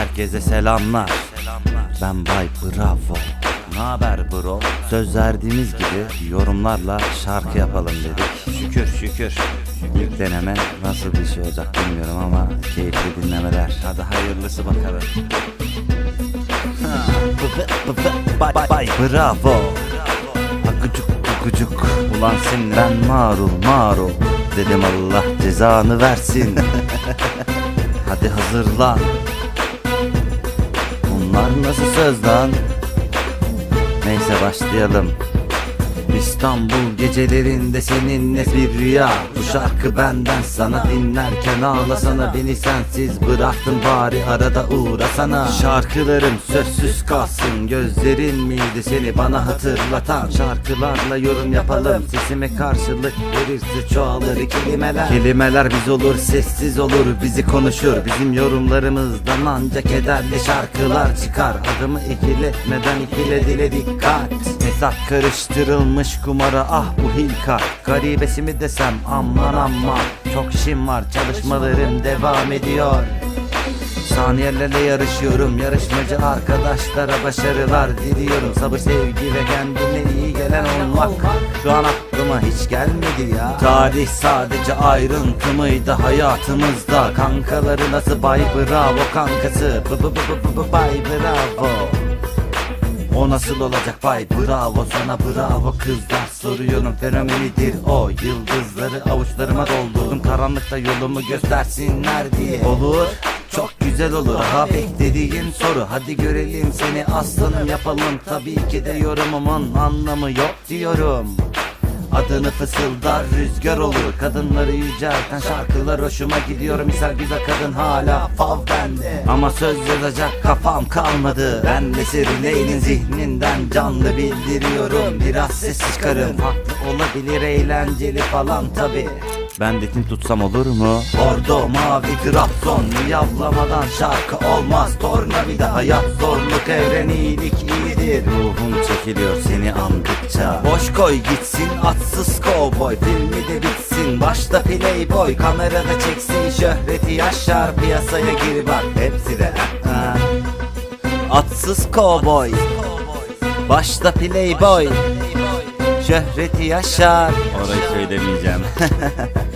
Herkese selamlar. Ben Bay Bravo. Ne haber bro? Söz verdiğimiz gibi yorumlarla şarkı yapalım dedik. Şükür şükür. İlk deneme nasıl bir şey olacak bilmiyorum ama keyifli dinlemeler. Hadi hayırlısı bakalım. Bay, bay Bravo. Akıcık kukucuk Ulan sen ben marul marul Dedim Allah cezanı versin Hadi hazırlan Bunlar nasıl söz lan? Neyse başlayalım İstanbul gecelerinde seninle bir rüya? Bu şarkı benden sana dinlerken ağlasana. Beni sensiz bıraktın bari arada uğrasana. Şarkılarım sözsüz kalsın Gözlerin miydi seni bana hatırlatan? Şarkılarla yorum yapalım Sesime karşılık verirse çoğalır kelimeler. Kelimeler biz olur sessiz olur bizi konuşur. Bizim yorumlarımızdan ancak kederli şarkılar çıkar. Adımı ikiletmeden ikile dile dikkat Hesap karıştırılmış kumara ah bu hilka. Garibesi mi desem aman aman. Çok işim var çalışmalarım devam ediyor. Saniyelerle yarışıyorum Yarışmacı arkadaşlara başarılar diliyorum. Sabır sevgi ve kendine iyi gelen olmak. Şu an aklıma hiç gelmedi ya. Tarih sadece ayrıntı mıydı hayatımızda. Kankaları nasıl bay bravo kankası. B- Bay bravo o nasıl olacak? Bay bravo sana bravo kızlar. Soruyorum fenomenidir o. Yıldızları avuçlarıma doldurdum. Karanlıkta yolumu göstersinler diye. Olur çok güzel olur. Ha beklediğin soru. Hadi görelim seni aslanım yapalım. Tabii ki de yorumumun anlamı yok diyorum Adını fısıldar rüzgar olur Kadınları yücelten şarkılar hoşuma gidiyor. Misal güzel kadın hala fav bende. Ama söz yazacak kafam kalmadı. Ben de Sirileylin zihninden canlı bildiriyorum. Biraz ses çıkarım. Haklı olabilir eğlenceli falan tabi ben ritim tutsam olur mu? Bordo mavi Trabzon Yavlamadan şarkı olmaz. Tornavida hayat zorluk evren iyilik iyidir. Ruhum çekiliyor seni andıkça Boş koy gitsin atsız kovboy. Filmi de bitsin? Başta playboy. Kamerada çeksin şöhreti yaşar Piyasaya gir bak hepsi de. Ha. Atsız kovboy. Başta playboy. Şöhreti yaşar Orayı söylemeyeceğim